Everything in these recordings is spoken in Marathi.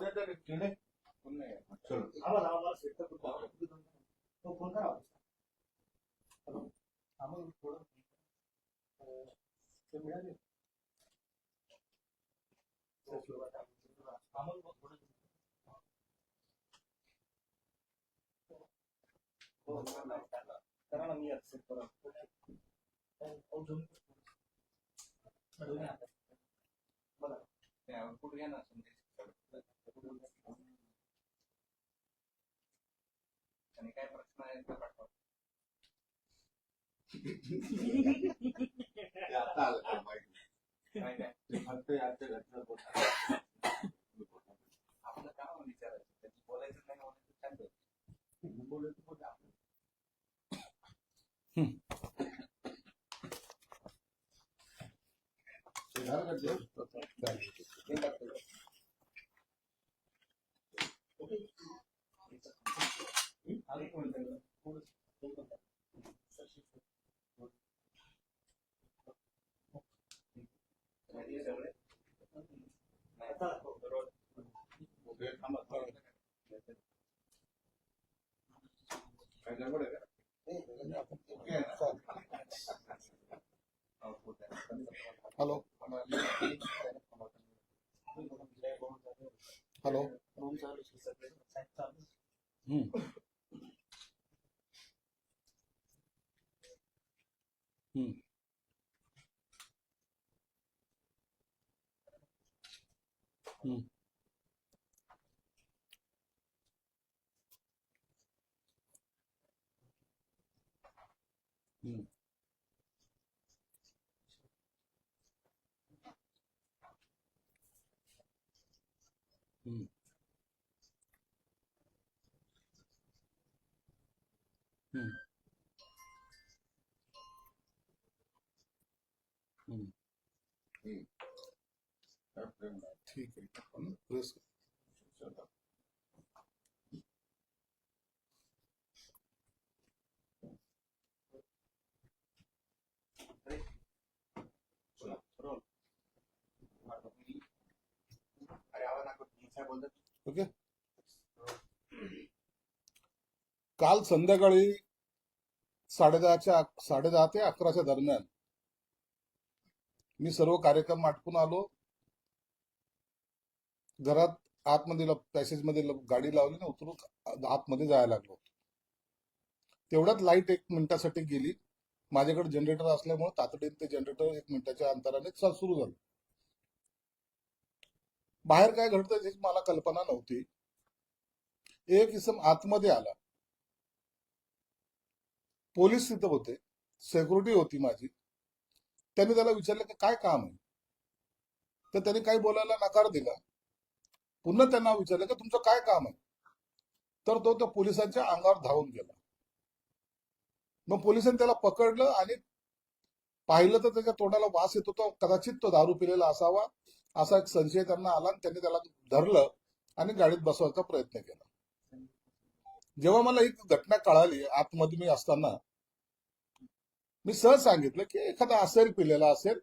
विशाल नाही कोण येतं रे? किडे? कोण नाही आहे. चलो. आणि पाठवा. आता आलं का ते फक्त बोलतात. आपलं काम विचारायचं त्यांची बोलायचं नाही बोलायचं सांगायचं. बोलायचं झालं का जेवण? ते टाकतो. एक मिनिट. हे सगळे? नाही. बरोबर. हे थांबा, थांबा. काय गडबड आहे का? ओके आहे ना? Output आहे. हॅलो हॅलो हम्म. हम्म. हम्म. हम्म. हम्म. हम्म. हम्म. ठीक आहे हम्म. प्रेस चला, roll. अरे आवाज नको. काय बोलतात? ओके? काल संध्याकाळी साडेदहाच्या साडेदहा ते अकराच्या दरम्यान मी सर्व कार्यक्रम आटपून आलो. घरात आतमध्ये पॅसेजमध्ये गाडी लावली ना उतरून आतमध्ये जायला लागलो. तेवढ्यात लाइट एक मिनिटासाठी गेली. माझ्याकडे जनरेटर असल्यामुळे तातडीने ते जनरेटर एक मिनिटाच्या अंतराने सुरू झालं. बाहेर काय घडतं याची मला कल्पना नव्हती. एक इसम आतमध्ये आला. पोलीस तिथं होते. सेक्युरिटी होती माझी. त्यांनी त्याला विचारलं की काय काम आहे? तर त्यांनी काही बोलायला नकार दिला. पुन्हा त्यांना विचारलं की तुमचं काय काम आहे? तर तो त्या पोलिसांच्या अंगावर धावून गेला. मग पोलिसांनी त्याला पकडलं आणि पाहिलं तर त्याच्या तोंडाला वास येत होता. कदाचित तो दारू पिलेला असावा. असा एक संशय त्यांना आला आणि त्यांनी त्याला धरलं आणि गाडीत बसवायचा प्रयत्न केला. जेव्हा मला ही घटना कळाली आतमध्ये मी असताना मी सहज सांगितलं की एखादा असेल पिलेला असेल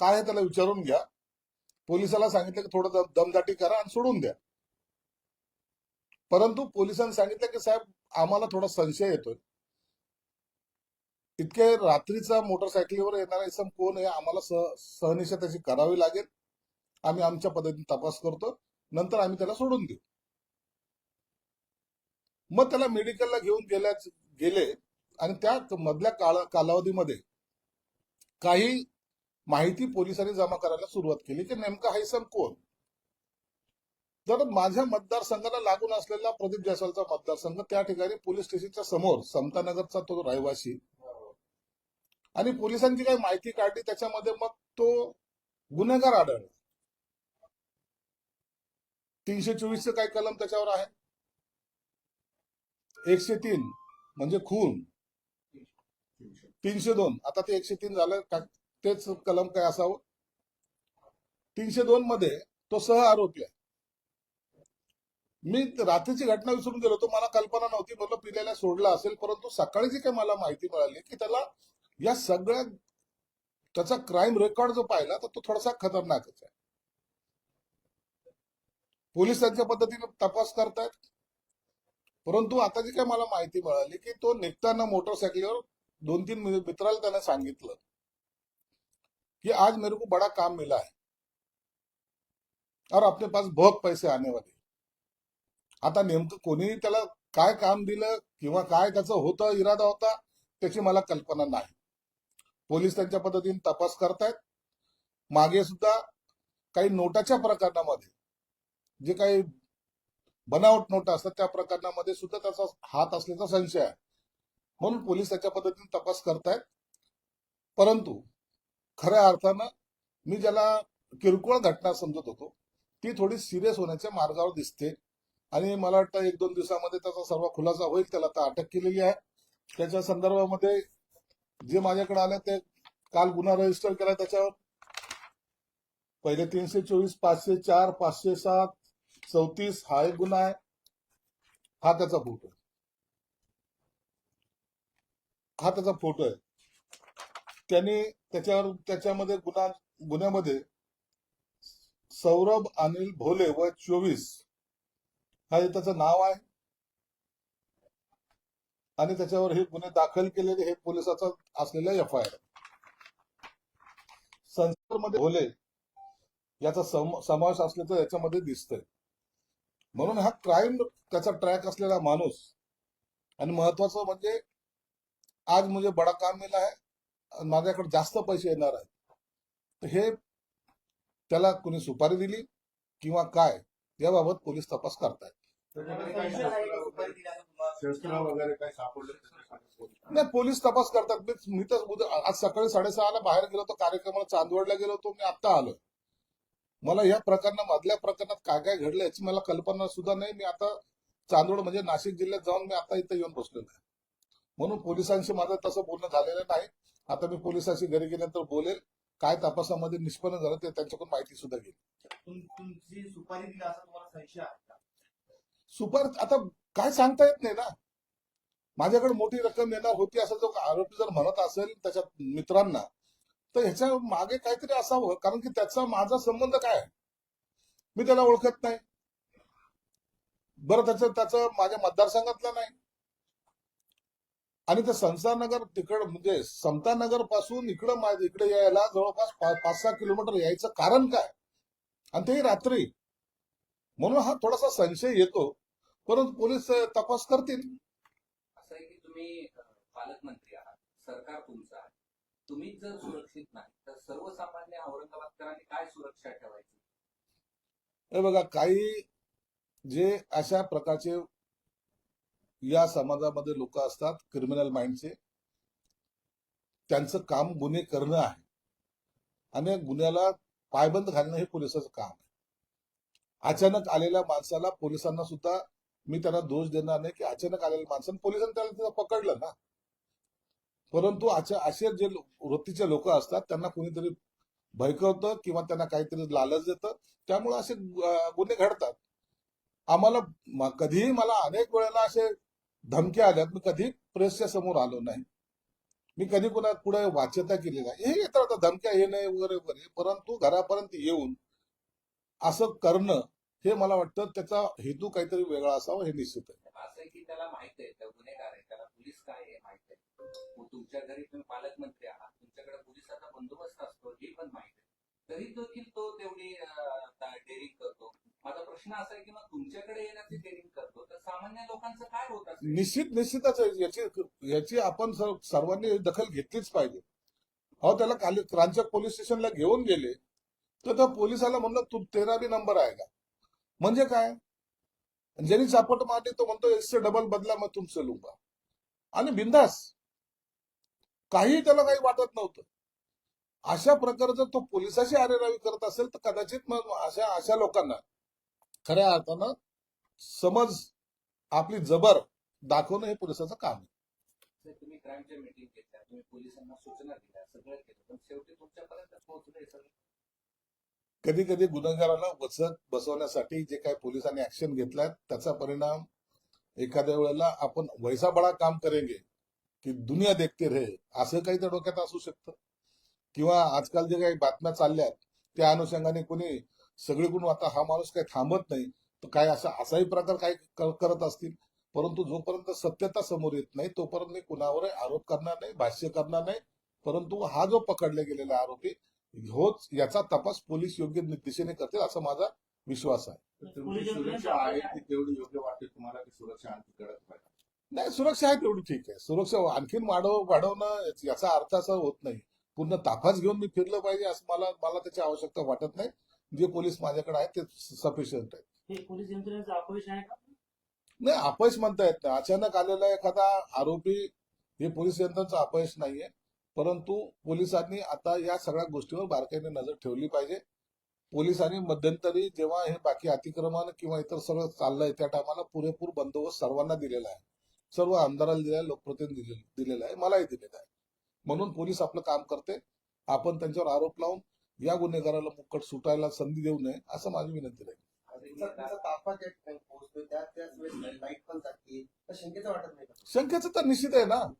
काय आहे त्याला विचारून घ्या. पोलिसाला सांगितलं की थोडं दमदाटी करा आणि सोडून द्या. परंतु पोलिसांनी सांगितलं की साहेब आम्हाला थोडा संशय येतोय. इतके रात्रीचा मोटरसायकलीवर येणारा इसम कोण आहे? आम्हाला सह सहनिशा त्याची करावी लागेल. आम्ही आमच्या पद्धतीने तपास करतो. नंतर आम्ही त्याला सोडून देऊ. मग त्याला मेडिकलला घेऊन गेल्या गेले. आणि त्या मधल्या काळ कालावधीमध्ये काही माहिती पोलिसांनी जमा करायला सुरुवात केली की नेमका हा इसम कोण? तर माझ्या मतदारसंघाला लागून असलेला प्रदीप जयस्वालचा मतदारसंघ त्या ठिकाणी पोलीस स्टेशनच्या समोर समतानगरचा तो रहिवासी. आणि पोलिसांची काही माहिती काढली त्याच्यामध्ये मग तो गुन्हेगार आढळला. तीनशे चोवीसचं काय कलम त्याच्यावर आहे? एकशे तीन म्हणजे खून. तीनशे दोन आता ते एकशे तीन झालं का तेच कलम काय असावं? तीनशे दोन मध्ये तो सह आरोपी आहे. मी रात्रीची घटना विसरून गेलो तो मला कल्पना नव्हती म्हटलं पिल्याला सोडला असेल परंतु सकाळी जी काही मला माहिती मिळाली की त्याला या सगळ्या त्याचा क्राईम रेकॉर्ड जो पाहिला तर तो थोडासा खतरनाकच आहे. पोलीस त्यांच्या पद्धतीने तपास करतायत. परंतु आता जी काही मला माहिती मिळाली की तो निघताना मोटरसायकलीवर दोन तीन मित्राला त्याने सांगितलं कि आज मेरे को बड़ा काम मिला है. और अपने पास बहुत पैसे आने वाले आता नेमकं कोणी त्याला काय काम दिलं किंवा काय त्याचा होता इरादा होता त्याची मला कल्पना नाही. पोलीस त्यांच्या पद्धतीने तपास करतायत. मागे सुद्धा काही नोटाच्या प्रकरणामध्ये जे काही बनावट नोटा असतात त्या प्रकरणामध्ये सुद्धा त्याचा हात असल्याचा संशय आहे. म्हणून पोलीस त्याच्या पद्धतीने तपास करतायत. परंतु खऱ्या अर्थानं मी ज्याला किरकोळ घटना समजत होतो ती थोडी सिरियस होण्याच्या मार्गावर दिसते. आणि मला वाटतं एक दोन दिवसामध्ये त्याचा सर्व खुलासा होईल त्याला आता अटक केलेली आहे. त्याच्या संदर्भामध्ये जे माझ्याकडे आले ते काल गुन्हा रजिस्टर केला त्याच्यावर. पहिले तीनशे चोवीस पाचशे चार पाचशे सात चौतीस हा एक गुन्हा आहे. हा त्याचा फोटो आहे. हा त्याचा फोटो आहे. त्यांनी त्याच्यावर त्याच्यामध्ये गुन्हा गुन्ह्यामध्ये सौरभ अनिल भोले व चोवीस हा त्याचं नाव आहे. आणि त्याच्यावर हे गुन्हे दाखल केलेले हे पोलिसाचा असलेला एफ आय आरमध्ये भोले याचा सम- समावेश असल्याचं याच्यामध्ये दिसतंय. म्हणून हा क्राईम त्याचा ट्रॅक असलेला माणूस. आणि महत्वाचं म्हणजे आज मुझे बडा काम मिला है आणि माझ्याकडे जास्त पैसे येणार आहेत. हे त्याला कुणी सुपारी दिली किंवा काय याबाबत पोलीस तपास करतायत. नाही पोलीस तपास करतात. मी मी तर उद्या- आज सकाळी साडेसहाला बाहेर गेलो होतो कार्यक्रमाला चांदवडला गेलो होतो मी आता आलोय. मला या प्रकरणा मधल्या प्रकरणात काय काय घडलं याची मला कल्पना सुद्धा नाही. मी आता चांदवड म्हणजे नाशिक जिल्ह्यात जाऊन मी आता इथं येऊन बसलेलो आहे म्हणून पोलिसांशी माझं तसं बोलणं झालेलं नाही. आता मी पोलिसांशी घरी गेल्यानंतर बोलेल. काय तपासामध्ये निष्पन्न झालं ते त्यांच्याकडून माहिती सुद्धा घेईल. सुपारी सुपर आता काय सांगता येत नाही ना? माझ्याकडे मोठी रक्कम येणार होती असं जो आरोपी जर म्हणत असेल त्याच्या मित्रांना तर ह्याच्या मागे काहीतरी असावं कारण की त्याचा माझा संबंध काय? मी त्याला ओळखत नाही. बरं त्याचं त्याचं माझ्या मतदारसंघातलं नाही. आणि ते संसारनगर तिकड म्हणजे समतानगरपासून इकडं माझ्या इकडे यायला जवळपास पाच सहा किलोमीटर यायचं कारण काय? आणि तेही रात्री. म्हणून हा थोडासा संशय येतो. परंतु पोलीस तपास करतील. असं आहे की तुम्ही पालकमंत्री आहात. सरकार तुमचं आहे. तुम्हीच जर सुरक्षित नाही तर सर्वसामान्य औरंगाबादकरांनी काय सुरक्षा ठेवायची? हे बघा काही जे अशा प्रकारचे या समाजामध्ये लोक असतात क्रिमिनल माइंडचे त्यांचं काम गुन्हे करणं आहे. आणि गुन्ह्याला पायबंद घालणं हे पोलिसाचं काम आहे. अचानक आलेल्या माणसाला पोलिसांना सुद्धा मी त्यांना दोष देणार नाही की अचानक आलेल्या माणसानं पोलिसांनी त्याला पकडलं ना. परंतु अशा असे जे वृत्तीचे लोक असतात त्यांना कोणीतरी भयकवतं किंवा त्यांना काहीतरी लालच देतं. त्यामुळे असे गुन्हे घडतात. आम्हाला कधीही मला अनेक वेळेला असे धमक्या आल्यात. मी कधी प्रेसच्या समोर आलो नाही. मी कधी कुणा पुढे वाच्यता केली नाही. हे येतात आता धमक्या हे नाही वगैरे वगैरे. परंतु घरापर्यंत येऊन असं करणं हे मला वाटतं त्याचा हेतू काहीतरी वेगळा असावा हे निश्चित आहे? तुमच्या घरी तुम्ही पालकमंत्री आहात. तुमच्याकडे पोलिसाचा बंदोबस्त असतो हे पण माहीत आहे. तरी देखील तो तेवढी डेअरिंग करतो. माझा प्रश्न असा आहे की मग तुमच्याकडे येण्याची डेअरिंग करतो तर सामान्य लोकांचं काय होत निश्चित निश्चितच याची याची आपण सर्वांनी दखल घेतलीच पाहिजे. अहो त्याला काल क्रांचक पोलीस स्टेशनला घेऊन गेले तर त्या पोलिसाला म्हणलं तू तेरा बी नंबर आहे का? म्हणजे काय? ज्यांनी चापट मारली तो म्हणतो एसचे डबल बदला मग तुमचं लुंगा. आणि बिंदास. काही त्याला काही वाटत नव्हतं. अशा प्रकारचं तो पोलिसाशी आरेरावी करत असेल तर कदाचित मग अशा अशा लोकांना खऱ्या अर्थानं समज आपली जबर दाखवणं हे पोलिसाचं काम आहे. तर तुम्ही क्राईमच्या मीटिंग घेतल्या तुम्ही पोलिसांना सूचना दिल्या सगळं केलं पण शेवटी तुमच्यापर्यंत पोहोचलंय सगळं? कधी कधी गुन्हेगाराला वचक बसवण्यासाठी जे काही पोलिसांनी ऍक्शन घेतलाय त्याचा परिणाम एखाद्या वेळेला आपण वैसा बडा काम करेंगे. की दुनिया देखते रे असं काही त्या डोक्यात असू शकतं. किंवा आजकाल जे काही बातम्या चालल्यात त्या अनुषंगाने कोणी सगळीकडून आता हा माणूस काही थांबत नाही. तर काय असा असाही प्रकार काही करत असतील. परंतु जोपर्यंत सत्यता समोर येत नाही तोपर्यंत मी कुणावर आरोप करणार नाही भाष्य करणार नाही. परंतु हा जो पकडला गेलेला आरोपी होच याचा तपास पोलीस योग्य दिशेने करतील असा माझा विश्वास आहे. सुरक्षा आहे तेवढी योग्य वाटते तुम्हाला की सुरक्षा आणखी कडक पाहिजे? नाही सुरक्षा आहे तेवढी ठीक आहे. सुरक्षा आणखीन वाढव वाढवणं याचा अर्थ असा होत नाही. पूर्ण ताफाच घेऊन मी फिरलं पाहिजे असं मला मला त्याची आवश्यकता वाटत नाही. जे पोलीस माझ्याकडे आहेत ते सफिशियंट आहेत. हे पोलीस यंत्रणेचं अपयश आहे का? नाही अपयश म्हणता येत नाही. अचानक आलेला एखादा आरोपी हे पोलीस यंत्रणाचं अपयश नाहीये. परंतु पोलिसांनी आता या सगळ्या गोष्टीवर बारकाईने नजर ठेवली पाहिजे. पोलिसांनी मध्यंतरी जेव्हा हे बाकी अतिक्रमण किंवा इतर सगळं चाललंय त्या टायमाला पुरेपूर बंदोबस्त सर्वांना दिलेला आहे. सर्व आमदाराला दिलेला आहे लोकप्रतिनिधी दिले- दिलेला आहे मलाही दिलेला आहे. म्हणून पोलीस आपलं काम करते. आपण त्यांच्यावर आरोप लावून या गुन्हेगाराला मुक्कट सुटायला संधी देऊ नये असं माझी विनंती राहील तर शंकेचं तर निश्चित आहे ना.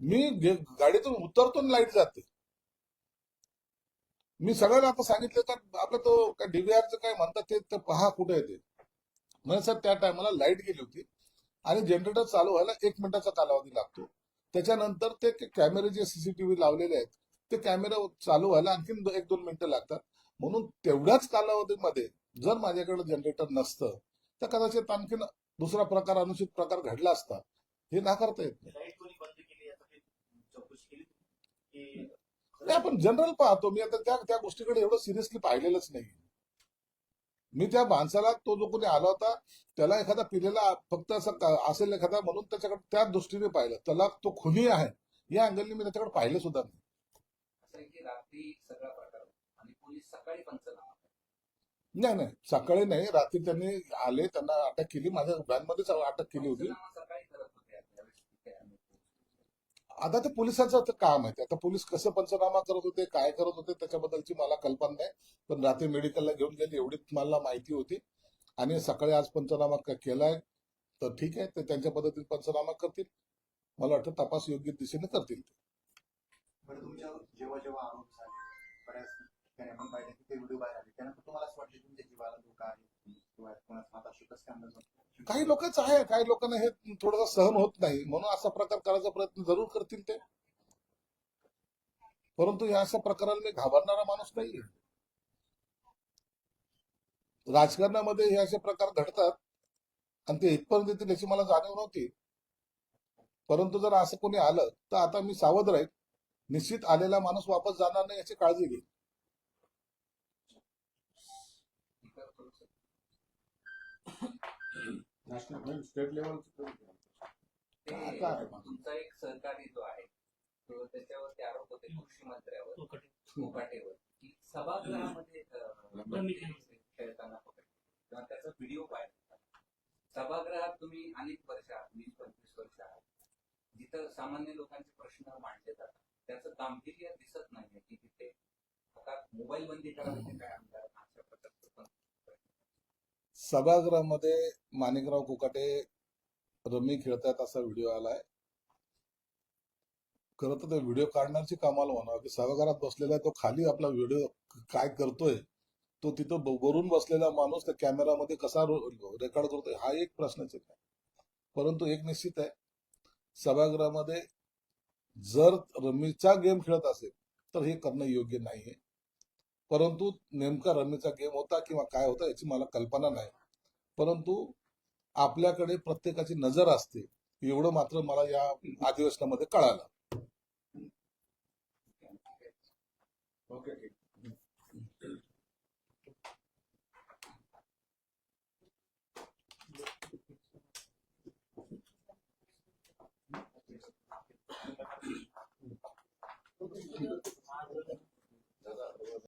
मी गाडीतून उतरतो लाइट जाते. मी सगळ्यांना आता सांगितलं का आपलं तो काय डीव्हीआरचं काय म्हणतात ते तर पहा कुठे आहे ते. म्हणजे सर त्या टायमाला लाइट गेली होती. आणि जनरेटर चालू व्हायला एक मिनिटाचा कालावधी लागतो. त्याच्यानंतर ते कॅमेरे जे सीसीटीव्ही लावलेले आहेत ते कॅमेरा चालू व्हायला आणखीन एक दोन मिनिटं लागतात. म्हणून तेवढ्याच कालावधीमध्ये जर माझ्याकडे जनरेटर नसतं तर कदाचित आणखीन दुसरा प्रकार अनुचित प्रकार घडला असता हे नाकारता येत नाही, आपण जनरल पाहतो. मी आता त्या त्या गोष्टीकडे एवढं सिरियसली पाहिलेलंच नाही. मी त्या माणसाला तो जो कोणी आला होता त्याला एखादा पिलेला फक्त असं असेल एखादा म्हणून त्याच्याकडे त्या दृष्टीने पाहिलं. त्याला तो खुनी आहे. या अँगलने मी त्याच्याकडे पाहिलं सुद्धा नाही. नाही नाही. सकाळी नाही. रात्री त्यांनी आले त्यांना अटक केली. माझ्या व्हॅनमध्येच अटक केली होते त्यावेळेस तिथे आम्ही पोहोचलो. आता ते पोलिसांचं काम आहे. आता पोलीस कसं पंचनामा करत होते काय करत होते त्याच्याबद्दलची मला कल्पना नाही. पण रात्री मेडिकलला घेऊन गेले एवढीच मला माहिती होती. आणि सकाळी आज पंचनामा केलाय. तर ठीक आहे ते त्यांच्या पद्धतीने पंचनामा करतील. मला वाटतं तपास योग्य दिशेने करतील बरं तुमच्या जेव्हा जेव्हा आरोप झाले बऱ्याच ठिकाणी आपण ते व्हिडिओ बाहेर आले त्यानंतर तुम्हाला असं वाटलं तुमच्या जीवाला धोका आहे. काही लोकच आहे काही लोकांना हे थोडंसं सहन होत नाही. म्हणून असा प्रकार करायचा प्रयत्न जरूर करतील ते. परंतु या अशा प्रकाराला मी घाबरणारा माणूस नाहीये. राजकारणामध्ये हे असे प्रकार घडतात आणि ते इथपर्यंत येतील याची मला जाणीव नव्हती. परंतु जर असं कोणी आलं तर आता मी सावध राहील. निश्चित आलेला माणूस वापस जाणार नाही याची काळजी घेईल ठीक आहे, करू शकतो. State level? तुमचा एक सहकारी जो आहे तो त्याच्यावरती आरोप होते कृषी मंत्र्यावर की सभागृहामध्ये रमी खेळताना. पकडले त्याचा व्हिडिओ होता. सभागृहात तुम्ही अनेक वर्ष आहात वीस पंचवीस वर्ष आहात जिथं सामान्य लोकांचे प्रश्न मांडले जातात त्याचं गांभीर्य दिसत नाहीये की तिथे आता मोबाईल बंदी करायचे काय आमदार अशा प्रकारचं पण सभागृहामध्ये माणिकराव कोकाटे रमी खेळतायत असा व्हिडिओ आलाय. खरं तर ते व्हिडिओ काढण्याची कामाला म्हणावं की सभागृहात बसलेला आहे तो खाली आपला व्हिडिओ काय करतोय तो तिथं वरून बसलेला माणूस त्या कॅमेरामध्ये कसा रेकॉर्ड करतोय हा एक प्रश्नच आहे. परंतु एक निश्चित आहे सभागृहामध्ये जर रमीचा गेम खेळत असेल तर हे करणं योग्य नाहीये. परंतु नेमका रमीचा गेम होता किंवा काय होता याची मला कल्पना नाही. परंतु आपल्याकडे प्रत्येकाची नजर असते. एवढं मात्र मला या अधिवेशनामध्ये कळालं. Okay.